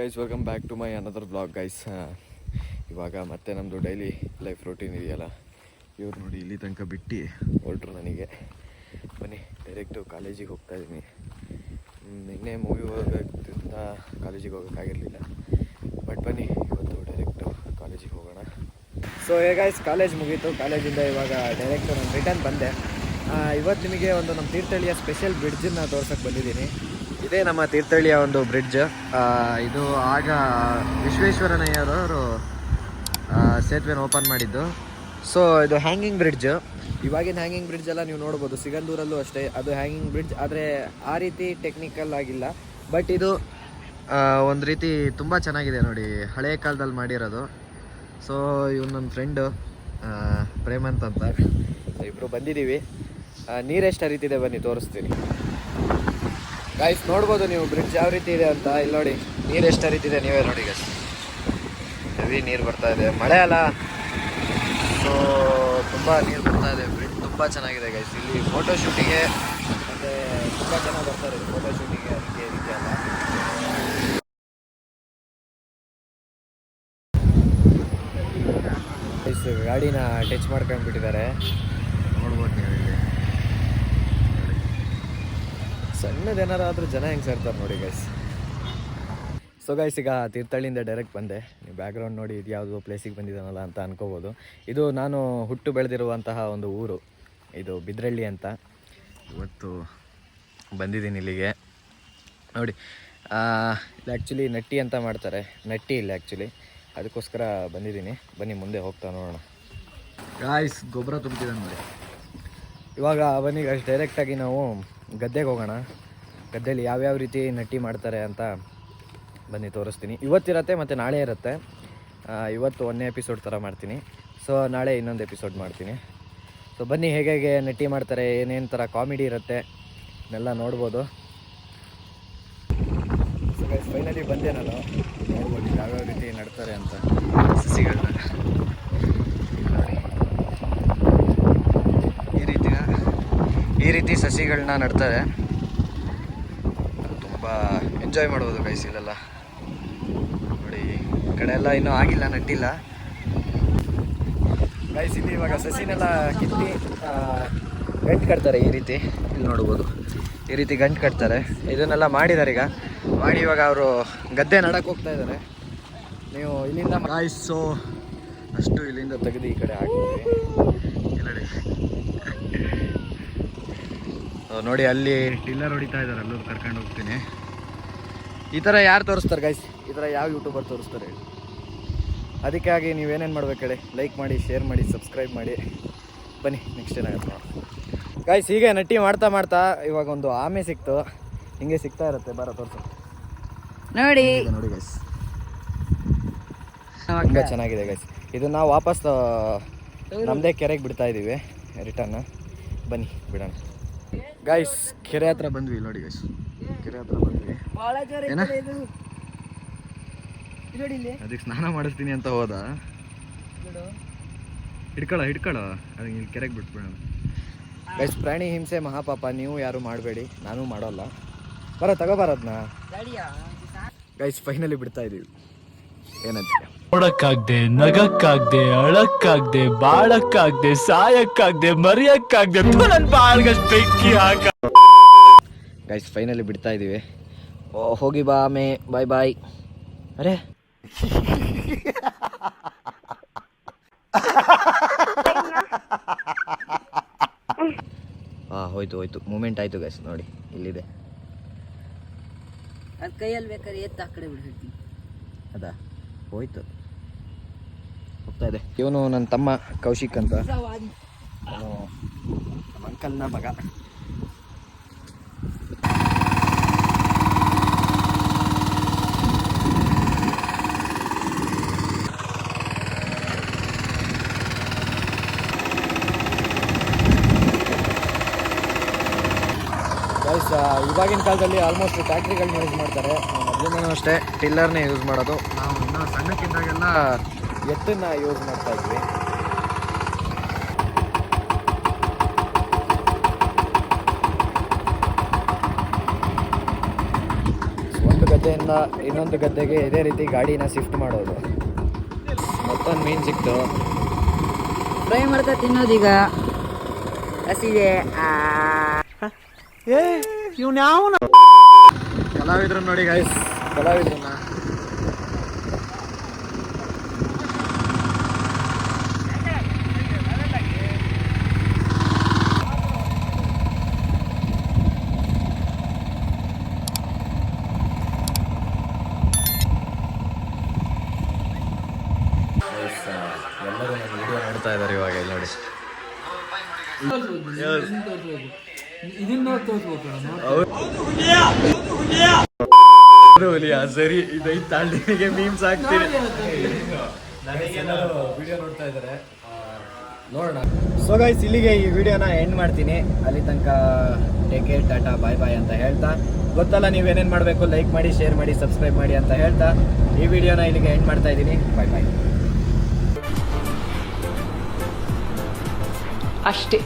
Guys welcome back to my another blog guys ಇವಾಗ ಮತ್ತೆ ನಮ್ಮದು ಡೈಲಿ ಲೈಫ್ ರೂಟೀನ್ ಇದೆಯಲ್ಲ? ಇವ್ರು ನೋಡಿ ಇಲ್ಲಿ ತನಕ ಬಿಟ್ಟು ಹೊರಟ್ರು ನನಗೆ. ಬನ್ನಿ ಡೈರೆಕ್ಟು ಕಾಲೇಜಿಗೆ ಹೋಗ್ತಾ ಇದ್ದೀನಿ ನಿನ್ನೆ ಮೂವಿ ಹೋಗೋದ್ರಿಂದ ಕಾಲೇಜಿಗೆ ಹೋಗೋಕ್ಕಾಗಿರಲಿಲ್ಲ ಬಟ್ ಬನ್ನಿ, ಇವತ್ತು ಡೈರೆಕ್ಟು ಕಾಲೇಜಿಗೆ ಹೋಗೋಣ. ಸೊ ಹೇಗಾಯ್ಸ್ ಕಾಲೇಜ್ ಮುಗೀತು. ಕಾಲೇಜಿಂದ ಇವಾಗ ಡೈರೆಕ್ಟು ನಾನು ರಿಟರ್ನ್ ಬಂದೆ. ಇವತ್ತು ನಿಮಗೆ ಒಂದು ನಮ್ಮ ತೀರ್ಥಹಳ್ಳಿಯ ಸ್ಪೆಷಲ್ ಬ್ರಿಡ್ಜನ್ನು ತೋರ್ಸೋಕ್ಕೆ ಬಂದಿದ್ದೀನಿ. ಇದೇ ನಮ್ಮ ತೀರ್ಥಹಳ್ಳಿಯ ಒಂದು ಬ್ರಿಡ್ಜ್ ಇದು ಆಗ ವಿಶ್ವೇಶ್ವರನಯ್ಯರವರು ಸೇತುವೆನ ಓಪನ್ ಮಾಡಿದ್ದು. ಸೊ ಇದು ಹ್ಯಾಂಗಿಂಗ್ ಬ್ರಿಡ್ಜ್ ಇವಾಗಿನ ಹ್ಯಾಂಗಿಂಗ್ ಬ್ರಿಡ್ಜ್ ಎಲ್ಲ ನೀವು ನೋಡ್ಬೋದು. ಸಿಗಂದೂರಲ್ಲೂ ಅಷ್ಟೇ. ಅದು ಹ್ಯಾಂಗಿಂಗ್ ಬ್ರಿಡ್ಜ್ ಆದರೆ ಆ ರೀತಿ ಟೆಕ್ನಿಕಲ್ ಆಗಿಲ್ಲ. ಬಟ್ ಇದು ಒಂದು ರೀತಿ ತುಂಬ ಚೆನ್ನಾಗಿದೆ ನೋಡಿ. ಹಳೆಯ ಕಾಲದಲ್ಲಿ ಮಾಡಿರೋದು. ಸೊ ಇವನು ನನ್ನ ಫ್ರೆಂಡು ಪ್ರೇಮಂತ್ ಅಂತ. ಇಬ್ಬರು ಬಂದಿದ್ದೀವಿ. ನೀರು ಎಷ್ಟು ಹರಿತಿದೆ ಬನ್ನಿ, ತೋರಿಸ್ತೀನಿ. ಗಾಯ್ಸ್ ನೋಡ್ಬೋದು ನೀವು ಬ್ರಿಡ್ಜ್ ಯಾವ ರೀತಿ ಇದೆ ಅಂತ. ಇಲ್ಲಿ ನೋಡಿ, ನೀರು ಎಷ್ಟು ಹರಿತಿದೆ ನೀವೇ ನೋಡಿ ಗೈಸ್ ಹೆವಿ ನೀರು ಬರ್ತಾ ಇದೆ. ಮಳೆ ಅಲ್ಲ. ಸೊ ತುಂಬ ನೀರು ಬರ್ತಾ ಇದೆ ಬ್ರಿಡ್ಜ್ ತುಂಬ ಚೆನ್ನಾಗಿದೆ ಗೈಸ್ ಇಲ್ಲಿ ಫೋಟೋ ಶೂಟಿಗೆ ಮತ್ತು ತುಂಬ ಜನ ಬರ್ತಾರೆ. ಫೋಟೋ ಶೂಟಿಗೆ ಅದಕ್ಕೆ ಇದಕ್ಕೆ ಅಲ್ಲ. ಗೈಸ್ ಗಾಡಿನ ಟಚ್ ಮಾಡ್ಕೊಂಡ್ಬಿಟ್ಟಿದ್ದಾರೆ. ನೋಡ್ಬೋದು ನೀವು ಸಣ್ಣದೇನಾರು ಆದರೂ ಜನ ಹೆಂಗೆ ಸೇರ್ತಾರೆ ನೋಡಿ ಗೈಸ್ ಸೊ ಗೈಸ್ ಈಗ ತೀರ್ಥಹಳ್ಳಿಯಿಂದ ಡೈರೆಕ್ಟ್ ಬಂದೆ. ನೀವು ಬ್ಯಾಕ್ಗ್ರೌಂಡ್ ನೋಡಿ ಇದು ಯಾವುದೋ ಪ್ಲೇಸಿಗೆ ಬಂದಿದ್ದಾನಲ್ಲ ಅಂತ ಅನ್ಕೋಬೋದು. ಇದು ನಾನು ಹುಟ್ಟು ಬೆಳೆದಿರುವಂತಹ ಒಂದು ಊರು. ಇದು ಬಿದ್ರಳ್ಳಿ ಅಂತ. ಇವತ್ತು ಬಂದಿದ್ದೀನಿ ಇಲ್ಲಿಗೆ. ನೋಡಿ ಇಲ್ಲಿ ಆ್ಯಕ್ಚುಲಿ ನಟ್ಟಿ ಅಂತ ಮಾಡ್ತಾರೆ. ನಟ್ಟಿ ಇಲ್ಲ ಆ್ಯಕ್ಚುಲಿ ಅದಕ್ಕೋಸ್ಕರ ಬಂದಿದ್ದೀನಿ. ಬನ್ನಿ, ಮುಂದೆ ಹೋಗ್ತಾ ನೋಡೋಣ. ಗಾಯ್ಸ್ ಗೊಬ್ಬರ ತುಂಬಿದೆ ನೋಡಿ. ಇವಾಗ ಬನ್ನಿ ಅಷ್ಟು ಡೈರೆಕ್ಟಾಗಿ ನಾವು ಗದ್ದೆಗೆ ಹೋಗೋಣ. ಗದ್ದೆಯಲ್ಲಿ ಯಾವ್ಯಾವ ರೀತಿ ನಟ್ಟಿ ಮಾಡ್ತಾರೆ ಅಂತ ಬನ್ನಿ ತೋರಿಸ್ತೀನಿ. ಇವತ್ತಿರತ್ತೆ ಮತ್ತು ನಾಳೆ ಇರುತ್ತೆ. ಇವತ್ತು ಒಂದೇ ಎಪಿಸೋಡ್ ಥರ ಮಾಡ್ತೀನಿ. ಸೊ ನಾಳೆ ಇನ್ನೊಂದು ಎಪಿಸೋಡ್ ಮಾಡ್ತೀನಿ. ಸೊ ಬನ್ನಿ ಹೇಗೆ ಹೇಗೆ ನಟ್ಟಿ ಮಾಡ್ತಾರೆ, ಏನೇನು ಥರ ಕಾಮಿಡಿ ಇರುತ್ತೆ, ಇದನ್ನೆಲ್ಲ ನೋಡ್ಬೋದು. ಫೈನಲಿ ಬಂದೆ ನಾನು. ನೋಡ್ಬೋದು ಯಾವ್ಯಾವ ರೀತಿ ನಡ್ತಾರೆ ಅಂತ ಸಸಿಗಳನ್ನ ನೋಡಿ ಈ ರೀತಿಯ ಈ ರೀತಿ ಸಸಿಗಳನ್ನ ನೆಡ್ತಾರೆ. ತುಂಬ ಎಂಜಾಯ್ ಮಾಡ್ಬೋದು ಗೈಸ್ ನೋಡಿ, ಈ ಕಡೆ ಎಲ್ಲ ಇನ್ನೂ ಆಗಿಲ್ಲ, ನೆಟ್ಟಿಲ್ಲ. ಗೈಸ್ ಇಲ್ಲಿ ಇವಾಗ ಸಸಿನೆಲ್ಲ ಕಿತ್ತಿ ಗಂಟು ಕಟ್ತಾರೆ ಈ ರೀತಿ. ಇಲ್ಲಿ ನೋಡ್ಬೋದು. ಈ ರೀತಿ ಗಂಟು ಕಟ್ತಾರೆ. ಇದನ್ನೆಲ್ಲ ಮಾಡಿದ್ದಾರೆ ಈಗ. ಮಾಡಿ ಇವಾಗ ಅವರು ಗದ್ದೆ ನಡಕ್ಕೆ ಹೋಗ್ತಾ ಇದ್ದಾರೆ ನೀವು ಇಲ್ಲಿಂದ ಗಾಯ್ಸು ಅಷ್ಟು ಇಲ್ಲಿಂದ ತೆಗೆದು ಈ ಕಡೆ ಹಾಕಿದ್ವಿ ಇಲ್ಲಿ ನೋಡಿ ಅಲ್ಲಿ ಟಿಲ್ಲರ್ ಹೊಡಿತಾ ಇದ್ದಾರೆ ಅಲ್ಲೂ ಕರ್ಕೊಂಡು ಹೋಗ್ತೀನಿ. ಈ ಥರ ಯಾರು ತೋರಿಸ್ತಾರೆ ಗೈಸ್ ಈ ಥರ ಯಾವ ಯೂಟ್ಯೂಬರ್ ತೋರಿಸ್ತಾರೆ ಹೇಳಿ. ಅದಕ್ಕಾಗಿ ನೀವೇನೇನು ಮಾಡ್ಬೇಕು ಹೇಳಿ? ಲೈಕ್ ಮಾಡಿ ಶೇರ್ ಮಾಡಿ ಸಬ್ಸ್ಕ್ರೈಬ್ ಮಾಡಿ. ಬನ್ನಿ ನೆಕ್ಸ್ಟ್ ಏನಾಗುತ್ತೆ ಗೈಸ್ ಹೀಗೆ ನಟ್ಟಿ ಮಾಡ್ತಾ ಮಾಡ್ತಾ ಇವಾಗ ಒಂದು ಆಮೆ ಸಿಕ್ತು. ಹಿಂಗೆ ಸಿಗ್ತಾ ಇರುತ್ತೆ ಬರೋ ತೋರಿಸು. ನೋಡಿ. ನೋಡಿ ಗೈಸ್ ತುಂಬ ಚೆನ್ನಾಗಿದೆ ಗೈಸ್ ಇದು ನಾವು ವಾಪಸ್ ನಮ್ಮದೇ ಕೆರೆಗೆ ಬಿಡ್ತಾ ಇದ್ದೀವಿ ರಿಟರ್ನ್ ಬನ್ನಿ ಬಿಡೋಣ. ಗಾಯ್ಸ್ ಕೆರೆ ಹತ್ರ ಬಂದ್ವಿ ನೋಡಿ ಗಾಯ್ಸ್ ಕೆರೆ ಹತ್ರ ಬಂದ್ವಿ. ಏನ? ಅದಕ್ಕೆ ಸ್ನಾನ ಮಾಡಿಸ್ತೀನಿ ಅಂತ ಹೋದ. ಹಿಡ್ಕೊಳ ಹಿಡ್ಕೊಳ. ಅದಕ್ಕೆ ಇಲ್ಲಿ ಕೆರೆಗೆ ಬಿಟ್ಬಿಡೋಣ ಗೈಸ್ ಪ್ರಾಣಿ ಹಿಂಸೆ ಮಹಾಪಾಪ ನೀವು ಯಾರು ಮಾಡಬೇಡಿ. ನಾನು ಮಾಡೋಲ್ಲ. ಬರೋ ತಗೋಬಾರದ್ನ ಗೈಸ್ ಫೈನಲಿ ಬಿಡ್ತಾ ಇದೀವಿ. ಏನಂತ ನೋಡಕ್ಕಾಗ್ದೆ ನಗಕ್ಕಾಗ್ದೆ ಅಳಕ್ಕಾಗ್ದೆ ಬಾಳಕ್ಕಾಗ್ದೆ ಸಾಯಕ್ಕಾಗ್ದೆ ಮರಿಯಕ್ಕಾಗ್ದೆ ನನ್ ಬಾಳ್ಗಷ್ಟು ಬೆಂಕಿ ಹಾಕ ಗೈಸ್ ಫೈನಲಿ ಬಿಡ್ತಾ ಇದೀವಿ. ಓ ಹೋಗಿ ಬಾ ಮೇ ಬಾಯ್ ಬಾಯ್ ಅರೆ. ಹಾಂ ಹೋಯ್ತು ಹೋಯ್ತು. ಮೂಮೆಂಟ್ ಆಯ್ತು ಗೈಸ್ ನೋಡಿ ಇಲ್ಲಿದೆ. ಅದ್ ಕೈಯಲ್ಲಿ ಬೇಕಾದ್ರೆ ಎತ್ತ ಆ ಕಡೆ ಬಿಡ್ತೀನಿ ಅದಾ? ಹೋಯ್ತು. ಹೋಗ್ತಾ ಇದೆ. ಇವನು ನನ್ನ ತಮ್ಮ ಕೌಶಿಕ್ ಅಂತ. ಅಂಕಲ್ನ ಮಗ. ಇವಾಗಿನ ಕಾಲದಲ್ಲಿ ಆಲ್ಮೋಸ್ಟ್ ಫ್ಯಾಕ್ಟ್ರಿಗಳನ್ನ ಯೂಸ್ ಮಾಡ್ತಾರೆ. ಮೊದಲಿಂದನೂ ಅಷ್ಟೇ, ಟಿಲ್ಲರ್ನೇ ಯೂಸ್ ಮಾಡೋದು. ನಾವು ಇನ್ನೂ ಸಣ್ಣಕ್ಕಿದ್ದಾಗೆಲ್ಲ ಎತ್ತನ್ನ ಯೂಸ್ ಮಾಡ್ತಾ ಇದ್ವಿ. ಒಂದು ಗದ್ದೆಯಿಂದ ಇನ್ನೊಂದು ಗದ್ದೆಗೆ ಇದೇ ರೀತಿ ಗಾಡಿನ ಶಿಫ್ಟ್ ಮಾಡೋದು. ಮತ್ತೊಂದು ಮೀನು ಸಿಕ್ತು. ಫ್ರೈ ಮಾಡ್ತಾ ತಿನ್ನೋದೀಗ. ಹಸಿದೆ. ಕಲಾವಿದ್ರು ನೋಡಿ ಗೈಸ್ ಕಲಾವಿದ್ರನ್ನ. ನೋಡ್ತಾ ಇದ್ದಾರೆ ಇವಾಗ, ಇಲ್ಲಿ ನೋಡಿ. ಹುಲಿಯಾ, ಸರಿ ಇದೈದು ತಾಂಡಿಗೆ ಮೀಮ್ಸ್ ಹಾಕ್ತೀನಿ. ವಿಡಿಯೋ ನೋಡ್ತಾ ಇದ್ದಾರೆ ನೋಡೋಣ ಸೊ ಗೈಸ್ ಇಲ್ಲಿಗೆ ಈ ವಿಡಿಯೋನ ಎಂಡ್ ಮಾಡ್ತೀನಿ. ಅಲ್ಲಿ ತನಕ take care tata bye bye ಅಂತ ಹೇಳ್ತಾ. ಗೊತ್ತಲ್ಲ ನೀವೇನೇನು ಮಾಡಬೇಕು ಲೈಕ್ ಮಾಡಿ ಶೇರ್ ಮಾಡಿ ಸಬ್ಸ್ಕ್ರೈಬ್ ಮಾಡಿ ಅಂತ ಹೇಳ್ತಾ. ಈ ವಿಡಿಯೋನ ಇಲ್ಲಿಗೆ ಎಂಡ್ ಮಾಡ್ತಾ ಇದ್ದೀನಿ. ಬಾಯ್ ಬಾಯ್ ಅಷ್ಟೇ.